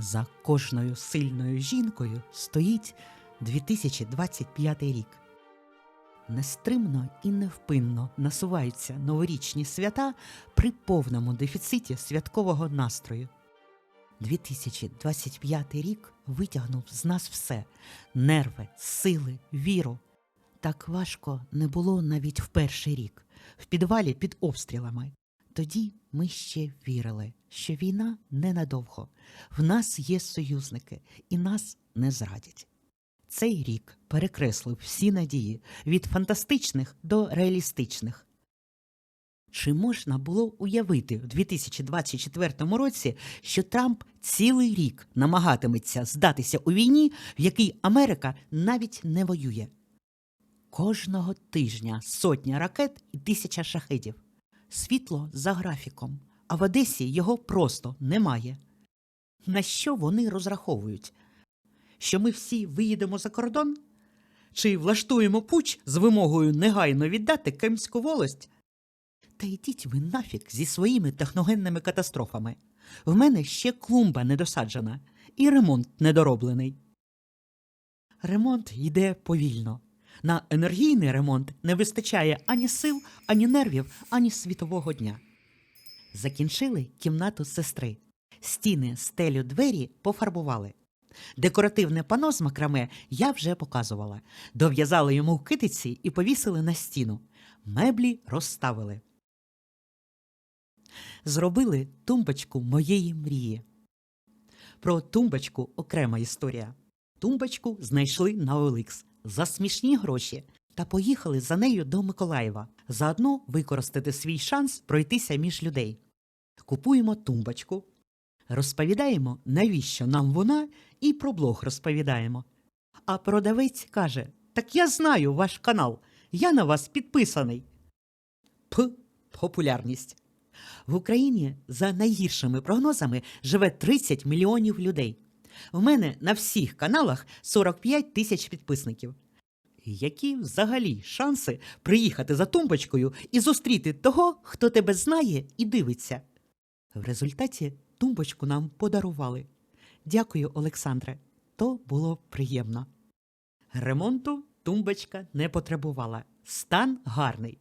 За кожною сильною жінкою стоїть 2025 рік. Нестримно і невпинно насуваються новорічні свята при повному дефіциті святкового настрою. 2025 рік витягнув з нас все нерви, сили, віру. Так важко не було навіть в перший рік, в підвалі під обстрілами. Тоді ми ще вірили, що війна ненадовго, в нас є союзники і нас не зрадять. Цей рік перекреслив всі надії від фантастичних до реалістичних. Чи можна було уявити в 2024 році, що Трамп цілий рік намагатиметься здатися у війні, в якій Америка навіть не воює? Кожного тижня сотня ракет і тисяча шахедів. Світло за графіком, а в Одесі його просто немає. На що вони розраховують? Що ми всі виїдемо за кордон? Чи влаштуємо пуч з вимогою негайно віддати Кемську волость? Та йдіть ви нафік зі своїми техногенними катастрофами. В мене ще клумба недосаджена і ремонт недороблений. Ремонт йде повільно. На енергійний ремонт не вистачає ані сил, ані нервів, ані світового дня. Закінчили кімнату сестри. Стіни, стелю, двері пофарбували. Декоративне пано з макраме я вже показувала. Дов'язали йому в китиці і повісили на стіну. Меблі розставили. Зробили тумбочку моєї мрії. Про тумбочку окрема історія. Тумбочку знайшли на OLX за смішні гроші та поїхали за нею до Миколаєва. Заодно використати свій шанс пройтися між людей. Купуємо тумбочку, розповідаємо, навіщо нам вона, і про блог розповідаємо. А продавець каже: Так я знаю ваш канал, я на вас підписаний. П. Популярність. В Україні за найгіршими прогнозами живе 30 мільйонів людей. В мене на всіх каналах 45 тисяч підписників. Які взагалі шанси приїхати за тумбочкою і зустріти того, хто тебе знає і дивиться? В результаті тумбочку нам подарували. Дякую, Олександре. То було приємно. Ремонту тумбочка не потребувала. Стан гарний.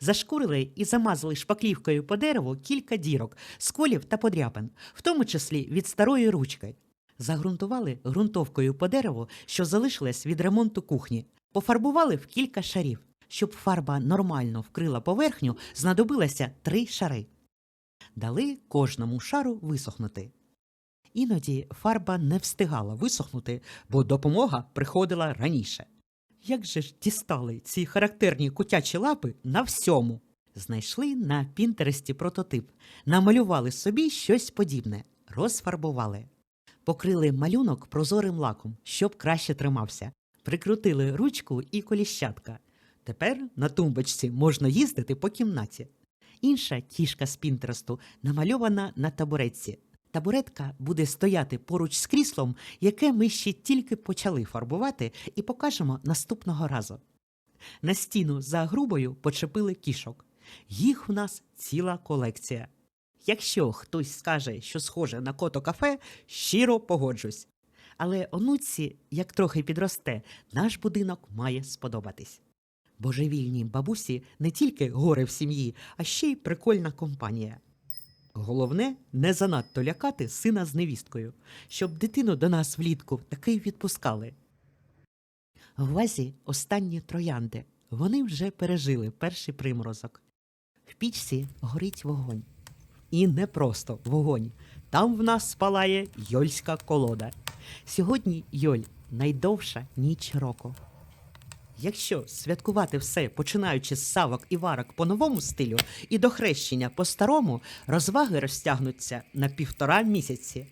Зашкурили і замазали шпаклівкою по дереву кілька дірок, сколів та подряпин, в тому числі від старої ручки. Загрунтували ґрунтовкою по дереву, що залишилось від ремонту кухні. Пофарбували в кілька шарів. Щоб фарба нормально вкрила поверхню, знадобилося три шари. Дали кожному шару висохнути. Іноді фарба не встигала висохнути, бо допомога приходила раніше. Як же ж дістали ці характерні котячі лапи на всьому? Знайшли на пінтересті прототип, намалювали собі щось подібне, розфарбували. Покрили малюнок прозорим лаком, щоб краще тримався. Прикрутили ручку і коліщатка. Тепер на тумбочці можна їздити по кімнаті. Інша кішка з Пінтересту намальована на табуретці. Табуретка буде стояти поруч з кріслом, яке ми ще тільки почали фарбувати, і покажемо наступного разу. На стіну за грубою почепили кішок. Їх у нас ціла колекція. Якщо хтось скаже, що схоже на кото кафе, щиро погоджусь. Але онуці, як трохи підросте, наш будинок має сподобатись. Божевільній бабусі не тільки горе в сім'ї, а ще й прикольна компанія. Головне не занадто лякати сина з невісткою, щоб дитину до нас влітку таки відпускали. В вазі останні троянди. Вони вже пережили перший приморозок. В пічці горить вогонь. І не просто вогонь. Там в нас спалає йольська колода. Сьогодні Йоль найдовша ніч року. Якщо святкувати все, починаючи з савок і варок по новому стилю і до хрещення по старому, розваги розтягнуться на півтора місяці.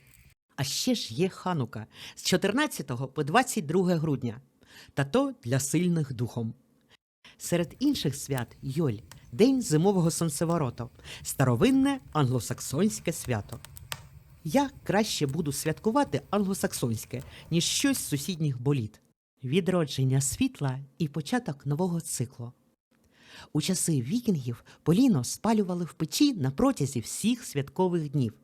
А ще ж є ханука з 14 по 22 грудня, та то для сильних духом. Серед інших свят Йоль День зимового сонцевороту, старовинне англосаксонське свято. Я краще буду святкувати англосаксонське, ніж щось з сусідніх боліт. Відродження світла і початок нового циклу. У часи вікінгів поліно спалювали в печі на протязі всіх святкових днів.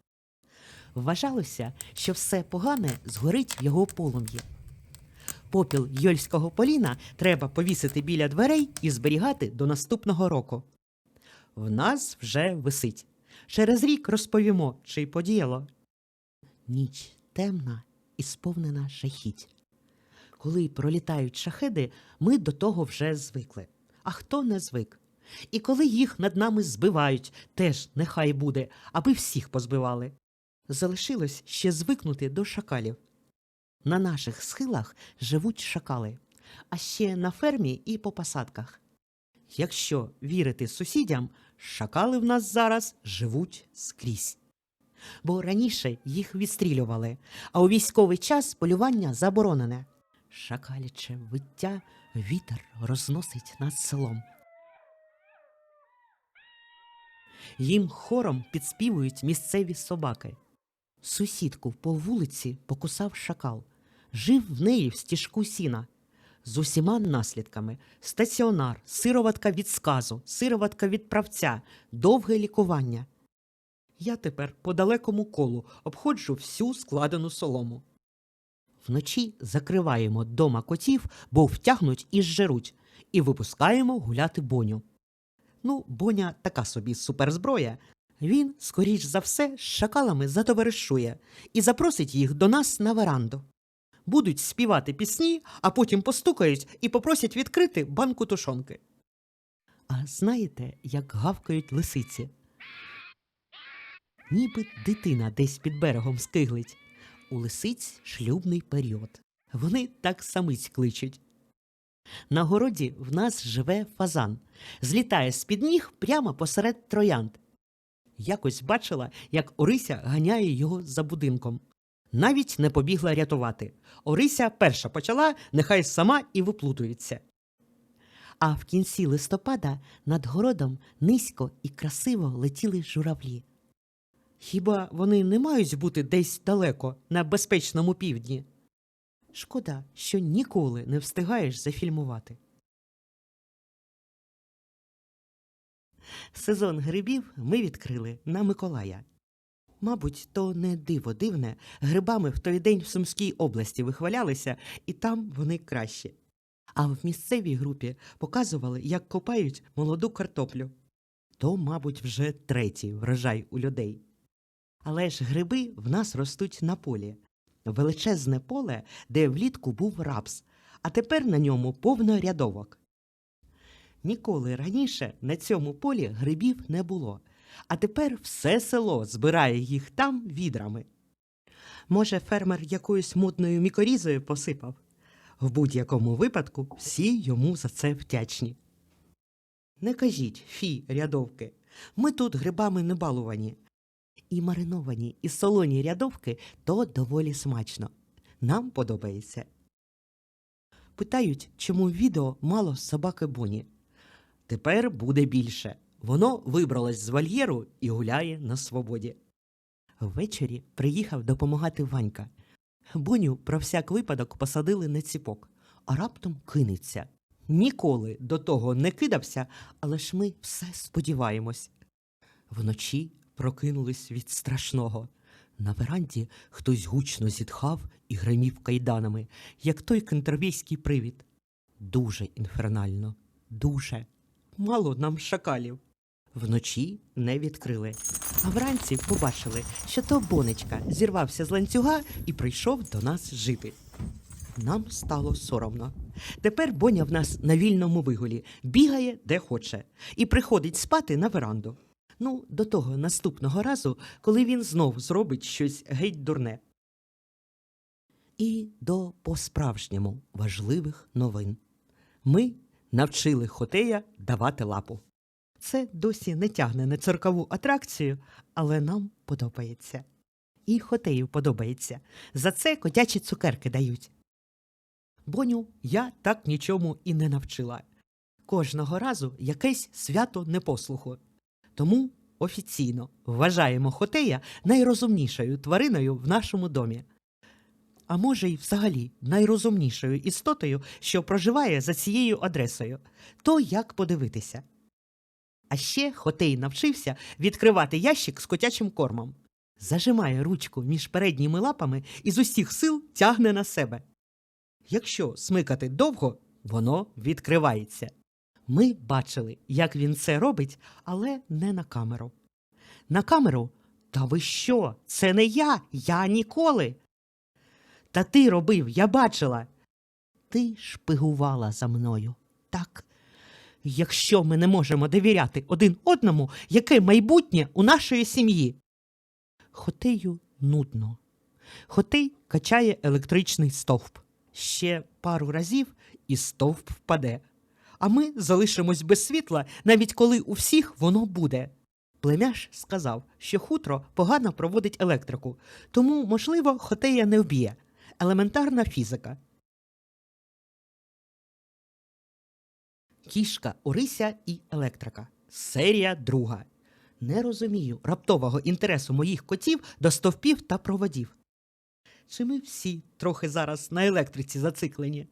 Вважалося, що все погане згорить в його полум'ї. Попіл йольського поліна треба повісити біля дверей і зберігати до наступного року. В нас вже висить. Через рік розповімо, чи й подіяло. Ніч темна і сповнена жахіть. Коли пролітають шахеди, ми до того вже звикли. А хто не звик? І коли їх над нами збивають, теж нехай буде, аби всіх позбивали. Залишилось ще звикнути до шакалів. На наших схилах живуть шакали, а ще на фермі і по посадках. Якщо вірити сусідям, шакали в нас зараз живуть скрізь. Бо раніше їх відстрілювали, а у військовий час полювання заборонене. Шакаляче виття вітер розносить над селом. Їм хором підспівують місцеві собаки. Сусідку по вулиці покусав шакал, жив в неї в стіжку сіна. З усіма наслідками стаціонар, сироватка від сказу, сироватка від правця, довге лікування. Я тепер по далекому колу обходжу всю складену солому. Вночі закриваємо дома котів, бо втягнуть і зжеруть, і випускаємо гуляти боню. Ну, боня така собі суперзброя. Він, скоріш за все, з шакалами затоваришує і запросить їх до нас на веранду. Будуть співати пісні, а потім постукають і попросять відкрити банку тушонки. А знаєте, як гавкають лисиці? Ніби дитина десь під берегом скиглить. У лисиць шлюбний період. Вони так самиць кличуть. На городі в нас живе фазан. Злітає з-під ніг прямо посеред троянд. Якось бачила, як Орися ганяє його за будинком. Навіть не побігла рятувати. Орися перша почала, нехай сама і виплутується. А в кінці листопада над городом низько і красиво летіли журавлі. Хіба вони не мають бути десь далеко, на безпечному півдні? Шкода, що ніколи не встигаєш зафільмувати. Сезон грибів ми відкрили на Миколая. Мабуть, то не диво дивне, грибами в той день в Сумській області вихвалялися, і там вони кращі. А в місцевій групі показували, як копають молоду картоплю. То, мабуть, вже третій врожай у людей. Але ж гриби в нас ростуть на полі. Величезне поле, де влітку був рапс, а тепер на ньому повно рядовок. Ніколи раніше на цьому полі грибів не було, а тепер все село збирає їх там відрами. Може, фермер якоюсь модною мікорізою посипав? В будь-якому випадку всі йому за це вдячні. Не кажіть, фі, рядовки, ми тут грибами не балувані. І мариновані, і солоні рядовки то доволі смачно. Нам подобається. Питають, чому відео мало собаки Боні. Тепер буде більше. Воно вибралось з вольєру і гуляє на свободі. Ввечері приїхав допомагати Ванька. Боню про всяк випадок посадили на ціпок, а раптом кинеться. Ніколи до того не кидався, але ж ми все сподіваємось. Вночі прокинулись від страшного. На веранді хтось гучно зітхав і гримів кайданами, як той кентервійський привід. Дуже інфернально, дуже. Мало нам шакалів. Вночі не відкрили. А вранці побачили, що то бонечка зірвався з ланцюга і прийшов до нас жити. Нам стало соромно. Тепер Боня в нас на вільному вигулі, бігає де хоче, і приходить спати на веранду. Ну, до того наступного разу, коли він знов зробить щось геть дурне. І до по-справжньому важливих новин. Ми навчили Хотея давати лапу. Це досі не тягне на циркову атракцію, але нам подобається. І Хотею подобається. За це котячі цукерки дають. Боню я так нічому і не навчила. Кожного разу якесь свято непослуху. Тому офіційно вважаємо Хотея найрозумнішою твариною в нашому домі. А може, й взагалі найрозумнішою істотою, що проживає за цією адресою. То як подивитися. А ще Хотей навчився відкривати ящик з котячим кормом. зажимає ручку між передніми лапами і з усіх сил тягне на себе. Якщо смикати довго, воно відкривається. Ми бачили, як він це робить, але не на камеру. На камеру? Та ви що? Це не я, я ніколи. Та ти робив, я бачила. Ти шпигувала за мною. Так. Якщо ми не можемо довіряти один одному, яке майбутнє у нашої сім'ї? Хотею нудно. Хотей качає електричний стовп. Ще пару разів і стовп впаде. А ми залишимось без світла, навіть коли у всіх воно буде. Племяш сказав, що хутро погано проводить електрику, тому, можливо, Хотея не вб'є. Елементарна фізика. Кішка, Орися і електрика. Серія друга. Не розумію раптового інтересу моїх котів до стовпів та проводів. Чи ми всі трохи зараз на електриці зациклені?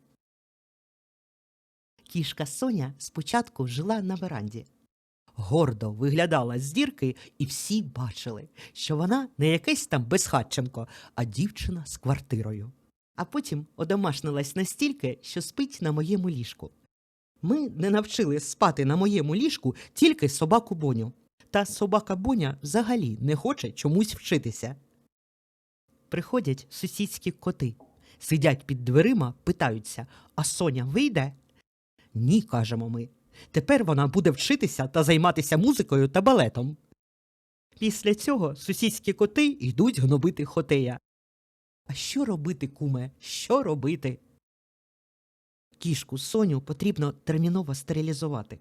Кішка Соня спочатку жила на веранді. Гордо виглядала з дірки, і всі бачили, що вона не якийсь там безхатченко, а дівчина з квартирою. А потім одомашнилась настільки, що спить на моєму ліжку. Ми не навчили спати на моєму ліжку тільки собаку Боню. Та собака Боня взагалі не хоче чомусь вчитися. Приходять сусідські коти, сидять під дверима, питаються: А Соня вийде? Ні, кажемо ми. Тепер вона буде вчитися та займатися музикою та балетом. Після цього сусідські коти йдуть гнобити хотея. А що робити, куме? Що робити? Кішку Соню потрібно терміново стерилізувати.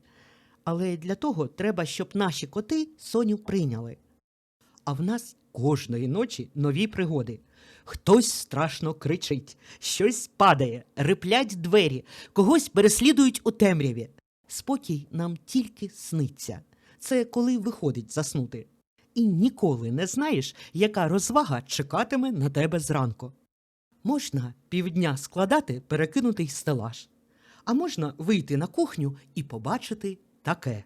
Але для того треба, щоб наші коти Соню прийняли. А в нас кожної ночі нові пригоди. Хтось страшно кричить, щось падає, риплять двері, когось переслідують у темряві. Спокій нам тільки сниться. Це коли виходить заснути. І ніколи не знаєш, яка розвага чекатиме на тебе зранку. Можна півдня складати перекинутий стелаж, а можна вийти на кухню і побачити таке.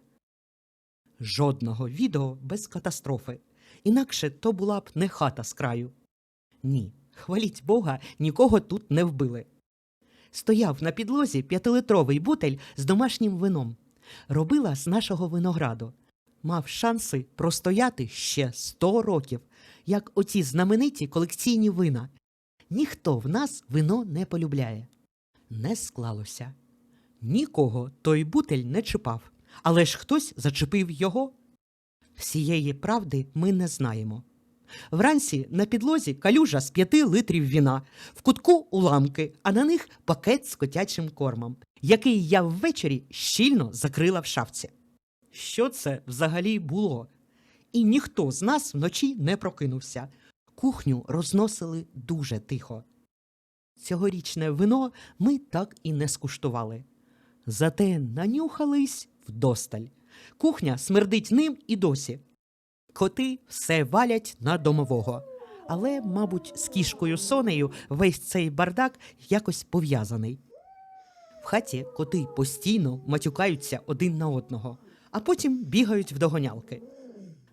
Жодного відео без катастрофи. Інакше то була б не хата з краю. Ні, хваліть Бога, нікого тут не вбили. Стояв на підлозі п'ятилитровий бутель з домашнім вином. Робила з нашого винограду. Мав шанси простояти ще сто років, як оці знамениті колекційні вина. Ніхто в нас вино не полюбляє. Не склалося. Нікого той бутель не чіпав, але ж хтось зачепив його. Всієї правди ми не знаємо. Вранці на підлозі калюжа з п'яти литрів віна, в кутку уламки, а на них пакет з котячим кормом, який я ввечері щільно закрила в шафці. Що це взагалі було? І ніхто з нас вночі не прокинувся. Кухню розносили дуже тихо. Цьогорічне вино ми так і не скуштували. Зате нанюхались вдосталь. Кухня смердить ним і досі. Коти все валять на домового. Але, мабуть, з кішкою Сонею весь цей бардак якось пов'язаний. В хаті коти постійно матюкаються один на одного, а потім бігають в догонялки.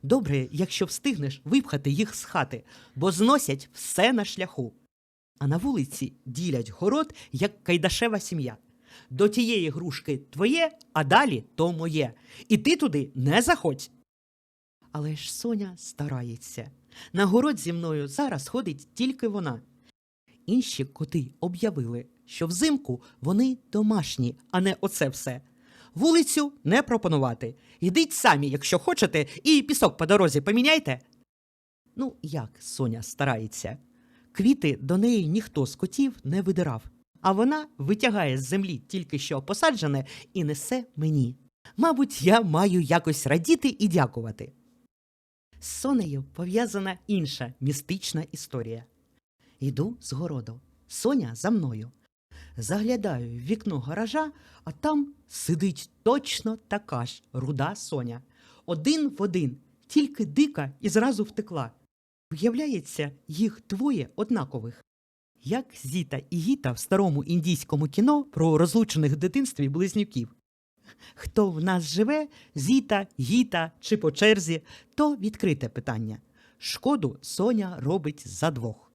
Добре, якщо встигнеш випхати їх з хати, бо зносять все на шляху. А на вулиці ділять город, як кайдашева сім'я. До тієї грушки твоє, а далі то моє. І ти туди не заходь. Але ж Соня старається. На город зі мною зараз ходить тільки вона. Інші коти об'явили, що взимку вони домашні, а не оце все. Вулицю не пропонувати. Йдіть самі, якщо хочете, і пісок по дорозі поміняйте. Ну, як Соня старається. Квіти до неї ніхто з котів не видирав, а вона витягає з землі тільки що посаджене і несе мені. Мабуть, я маю якось радіти і дякувати. З Сонею пов'язана інша містична історія. Йду з городу. Соня за мною. Заглядаю в вікно гаража, а там сидить точно така ж руда Соня. Один в один, тільки дика і зразу втекла. Виявляється, їх двоє однакових. Як Зіта і Гіта в старому індійському кіно про розлучених в дитинстві близнюків. Хто в нас живе, Зіта, Гіта чи по черзі, то відкрите питання. Шкоду Соня робить за двох.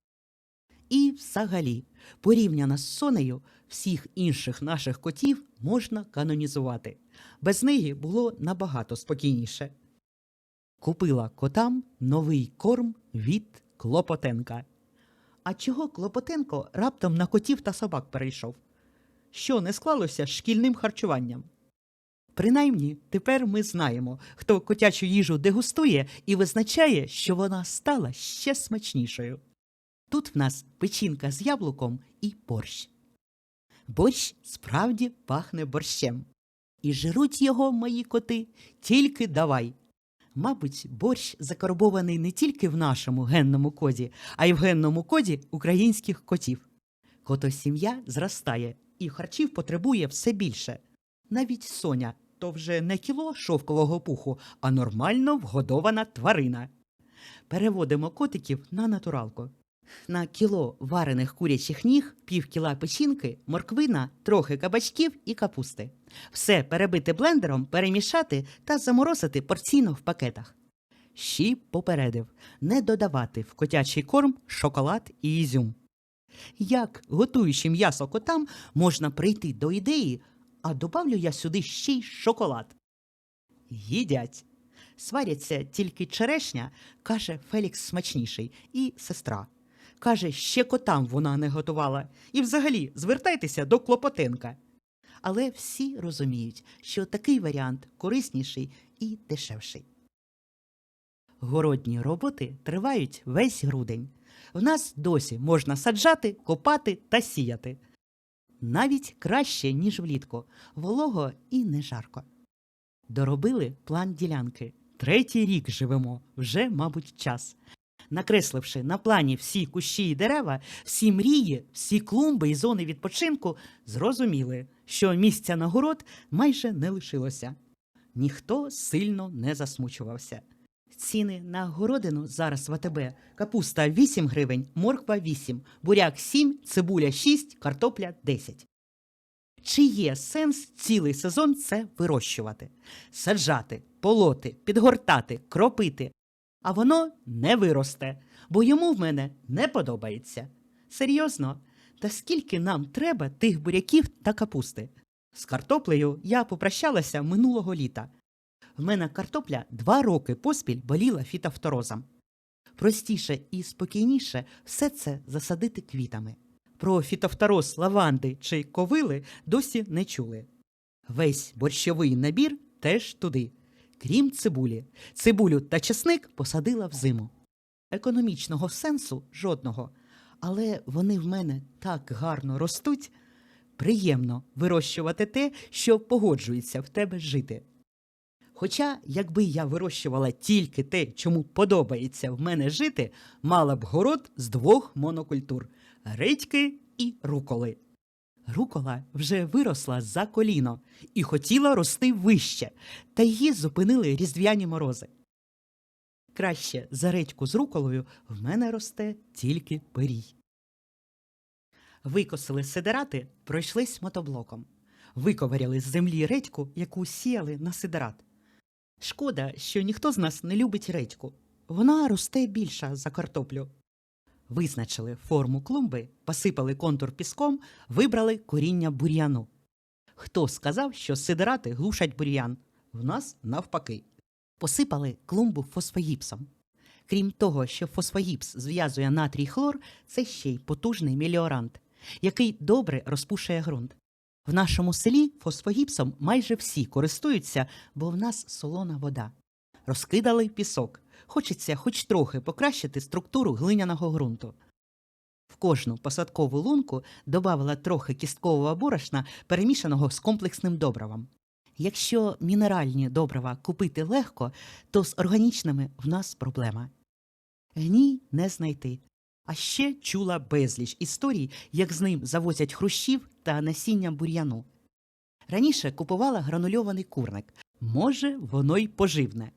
І взагалі, порівняно з Сонею, всіх інших наших котів можна канонізувати. Без неї було набагато спокійніше. Купила котам новий корм від Клопотенка. А чого Клопотенко раптом на котів та собак перейшов? Що не склалося з шкільним харчуванням? Принаймні, тепер ми знаємо, хто котячу їжу дегустує і визначає, що вона стала ще смачнішою. Тут в нас печінка з яблуком і борщ. Борщ справді пахне борщем. І жируть його мої коти тільки давай. Мабуть, борщ закарбований не тільки в нашому генному коді, а й в генному коді українських котів. Котосім'я зростає і харчів потребує все більше. Навіть Соня то вже не кіло шовкового пуху, а нормально вгодована тварина. Переводимо котиків на натуралку. На кіло варених курячих ніг, пів кіла печінки, морквина, трохи кабачків і капусти. Все перебити блендером, перемішати та заморозити порційно в пакетах. Щі попередив не додавати в котячий корм шоколад і ізюм. Як, готуючи м'ясо котам, можна прийти до ідеї, а добавлю я сюди ще й шоколад. Їдять. Сваряться тільки черешня, каже Фелікс смачніший, і сестра. Каже, ще котам вона не готувала. І взагалі звертайтеся до Клопотенка. Але всі розуміють, що такий варіант корисніший і дешевший. Городні роботи тривають весь грудень. В нас досі можна саджати, копати та сіяти. Навіть краще, ніж влітку, волого і не жарко. Доробили план ділянки. Третій рік живемо, вже, мабуть, час. Накресливши на плані всі кущі і дерева, всі мрії, всі клумби і зони відпочинку, зрозуміли, що місця на город майже не лишилося. Ніхто сильно не засмучувався. Ціни на городину зараз в АТБ. Капуста 8 гривень, морква 8, буряк 7, цибуля 6, картопля 10. Чи є сенс цілий сезон це вирощувати? Саджати, полоти, підгортати, кропити. А воно не виросте, бо йому в мене не подобається. Серйозно, та скільки нам треба тих буряків та капусти? З картоплею я попрощалася минулого літа. В мене картопля два роки поспіль боліла фітофторозом. Простіше і спокійніше все це засадити квітами. Про фітофтороз лаванди чи ковили досі не чули. Весь борщовий набір теж туди, крім цибулі. Цибулю та чесник посадила взиму. Економічного сенсу жодного, але вони в мене так гарно ростуть. Приємно вирощувати те, що погоджується в тебе жити. Хоча, якби я вирощувала тільки те, чому подобається в мене жити, мала б город з двох монокультур редьки і руколи. Рукола вже виросла за коліно і хотіла рости вище, та її зупинили різдвяні морози. Краще за редьку з руколою в мене росте тільки пирій. Викосили сидерати, пройшлись мотоблоком. Виковаряли з землі редьку, яку сіяли на сидерат. Шкода, що ніхто з нас не любить редьку. Вона росте більша за картоплю. Визначили форму клумби, посипали контур піском, вибрали коріння бур'яну. Хто сказав, що сидерати глушать бур'ян? В нас навпаки. Посипали клумбу фосфогіпсом. Крім того, що фосфогіпс зв'язує натрій хлор, це ще й потужний меліорант, який добре розпушує ґрунт. В нашому селі фосфогіпсом майже всі користуються, бо в нас солона вода. Розкидали пісок. Хочеться хоч трохи покращити структуру глиняного ґрунту. В кожну посадкову лунку додавала трохи кісткового борошна, перемішаного з комплексним добривом. Якщо мінеральні добрива купити легко, то з органічними в нас проблема. Гній не знайти. А ще чула безліч історій, як з ним завозять хрущів та насіння бур'яну. Раніше купувала гранульований курник. Може, воно й поживне.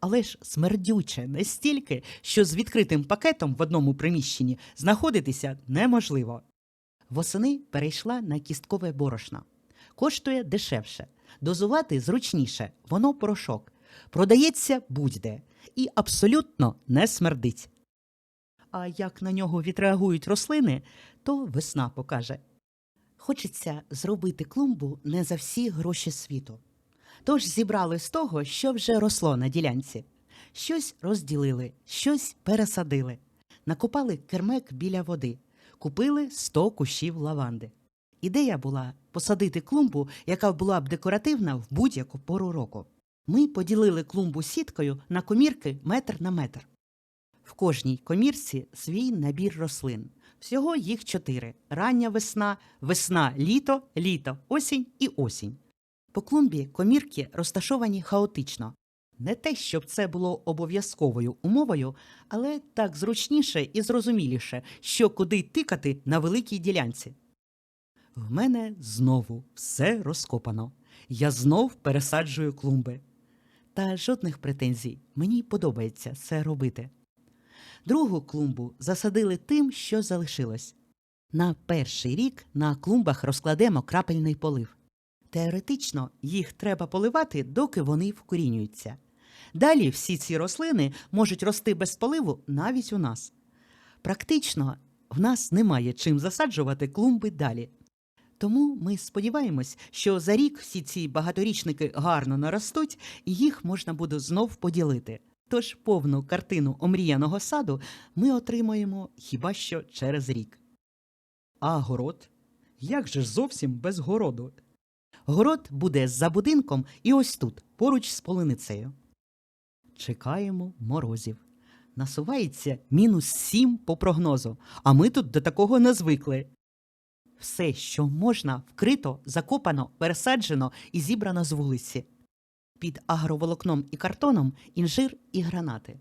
Але ж смердюче настільки, що з відкритим пакетом в одному приміщенні знаходитися неможливо. Восени перейшла на кісткове борошно. Коштує дешевше, дозувати зручніше, воно порошок. Продається будь-де. і абсолютно не смердить. А як на нього відреагують рослини, то весна покаже. Хочеться зробити клумбу не за всі гроші світу. Тож зібрали з того, що вже росло на ділянці. Щось розділили, щось пересадили, накопали кермек біля води, купили 100 кущів лаванди. Ідея була посадити клумбу, яка була б декоративна в будь-яку пору року. Ми поділили клумбу сіткою на комірки метр на метр. В кожній комірці свій набір рослин. Всього їх чотири: рання весна, весна, літо, літо, осінь і осінь. По клумбі комірки розташовані хаотично. Не те, щоб це було обов'язковою умовою, але так зручніше і зрозуміліше, що куди тикати на великій ділянці. В мене знову все розкопано. Я знов пересаджую клумби. Та жодних претензій. Мені подобається це робити. Другу клумбу засадили тим, що залишилось. На перший рік на клумбах розкладемо крапельний полив. Теоретично їх треба поливати, доки вони вкорінюються. Далі всі ці рослини можуть рости без поливу навіть у нас. Практично в нас немає чим засаджувати клумби далі. Тому ми сподіваємось, що за рік всі ці багаторічники гарно наростуть і їх можна буде знов поділити. Тож повну картину омріяного саду ми отримаємо хіба що через рік. А город? Як же зовсім без городу? Город буде за будинком і ось тут, поруч з полиницею. Чекаємо морозів. Насувається мінус сім по прогнозу, а ми тут до такого не звикли. Все, що можна, вкрито, закопано, пересаджено і зібрано з вулиці. Під агроволокном і картоном інжир і гранати.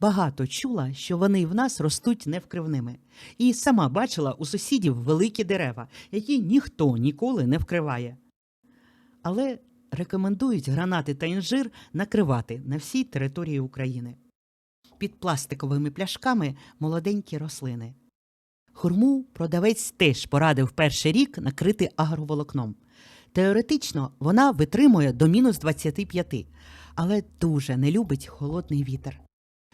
Багато чула, що вони в нас ростуть невкривними, і сама бачила у сусідів великі дерева, які ніхто ніколи не вкриває. Але рекомендують гранати та інжир накривати на всій території України. Під пластиковими пляшками молоденькі рослини. Хурму продавець теж порадив перший рік накрити агроволокном. Теоретично вона витримує до мінус 25, але дуже не любить холодний вітер.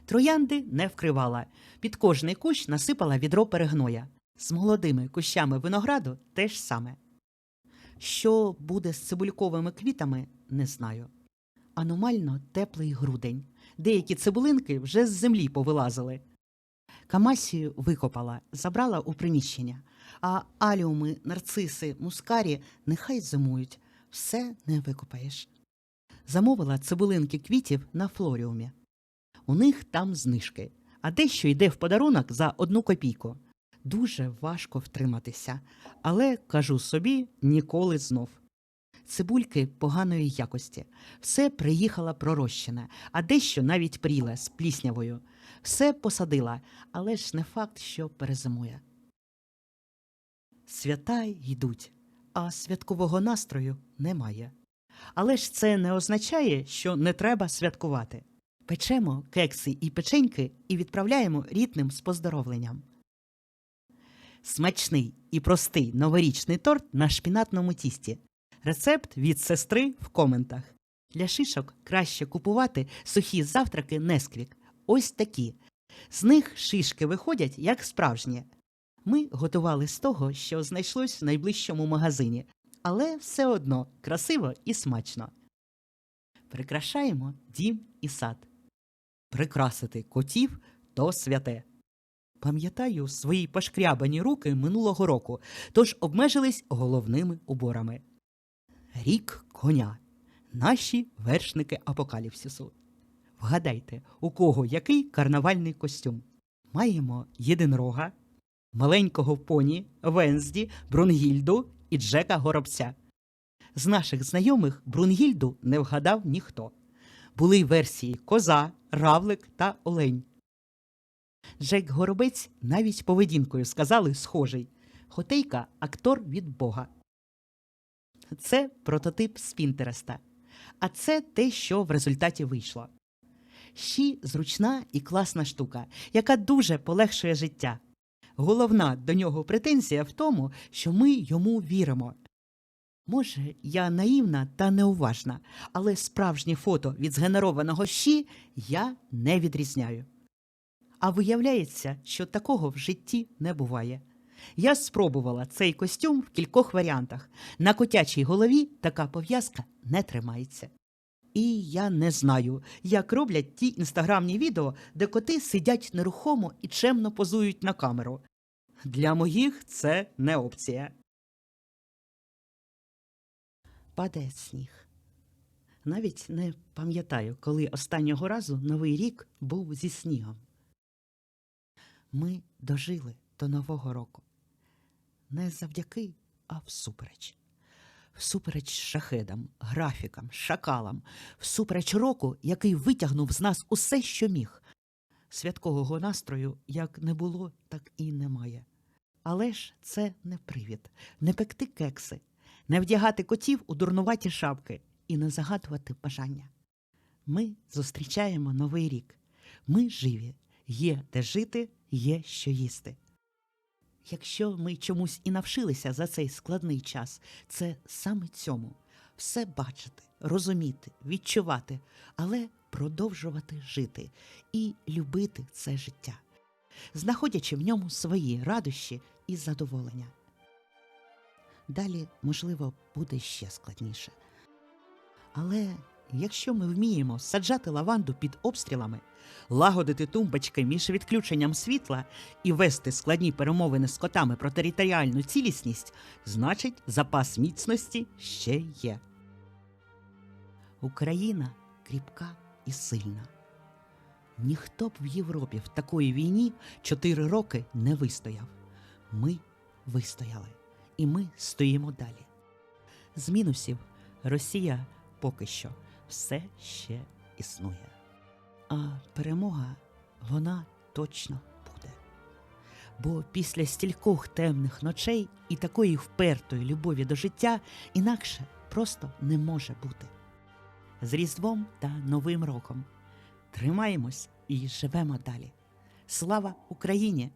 Троянди не вкривала. Під кожний кущ насипала відро перегноя. З молодими кущами винограду теж саме. Що буде з цибульковими квітами, не знаю. Аномально теплий грудень. Деякі цибулинки вже з землі повилазили. Камасію викопала, забрала у приміщення, а аліуми, нарциси, мускарі нехай зимують, все не викопаєш. Замовила цибулинки квітів на флоріумі. У них там знижки, а дещо йде в подарунок за одну копійку. Дуже важко втриматися, але кажу собі ніколи знов. Цибульки поганої якості, все приїхала пророщене, а дещо навіть пріле з пліснявою. Все посадила, але ж не факт, що перезимує. Свята йдуть, а святкового настрою немає. Але ж це не означає, що не треба святкувати. Печемо кекси і печеньки і відправляємо рідним з поздоровленням. Смачний і простий новорічний торт на шпінатному тісті. Рецепт від сестри в коментах. Для шишок краще купувати сухі завтраки Несквік. Ось такі. З них шишки виходять як справжні. Ми готували з того, що знайшлось в найближчому магазині, але все одно красиво і смачно. Прикрашаємо дім і сад. Прикрасити котів то святе. Пам'ятаю свої пошкрябані руки минулого року, тож обмежились головними уборами. Рік коня. Наші вершники апокаліпсису. Вгадайте, у кого який карнавальний костюм? Маємо єдинрога, маленького поні, Вензді, Брунгільду і Джека Горобця. З наших знайомих Брунгільду не вгадав ніхто. Були версії коза, равлик та олень. Джек Горобець навіть поведінкою сказали схожий. Хотейка актор від Бога. Це прототип з Пінтереста. А це те, що в результаті вийшло. Щі зручна і класна штука, яка дуже полегшує життя. Головна до нього претензія в тому, що ми йому віримо. Може, я наївна та неуважна, але справжнє фото від згенерованого щі я не відрізняю. А виявляється, що такого в житті не буває. Я спробувала цей костюм в кількох варіантах. На котячій голові така пов'язка не тримається. І я не знаю, як роблять ті інстаграмні відео, де коти сидять нерухомо і чемно позують на камеру. Для моїх це не опція. Падає сніг. Навіть не пам'ятаю, коли останнього разу Новий рік був зі снігом. Ми дожили до Нового року. Не завдяки, а всупереч. Всупереч шахедам, графікам, шакалам, всупереч року, який витягнув з нас усе, що міг. Святкового настрою як не було, так і немає. Але ж це не привід не пекти кекси, не вдягати котів у дурнуваті шапки і не загадувати бажання. Ми зустрічаємо новий рік. Ми живі, є де жити, є що їсти. Якщо ми чомусь і навчилися за цей складний час, це саме цьому все бачити, розуміти, відчувати, але продовжувати жити і любити це життя, знаходячи в ньому свої радощі і задоволення. Далі, можливо, буде ще складніше. Але якщо ми вміємо саджати лаванду під обстрілами, лагодити тумбочки між відключенням світла і вести складні перемовини з котами про територіальну цілісність, значить, запас міцності ще є. Україна кріпка і сильна. Ніхто б в Європі в такої війні чотири роки не вистояв. Ми вистояли, і ми стоїмо далі. З мінусів Росія поки що все ще існує. А перемога вона точно буде. Бо після стількох темних ночей і такої впертої любові до життя інакше просто не може бути. З Різдвом та Новим роком тримаємось і живемо далі. Слава Україні!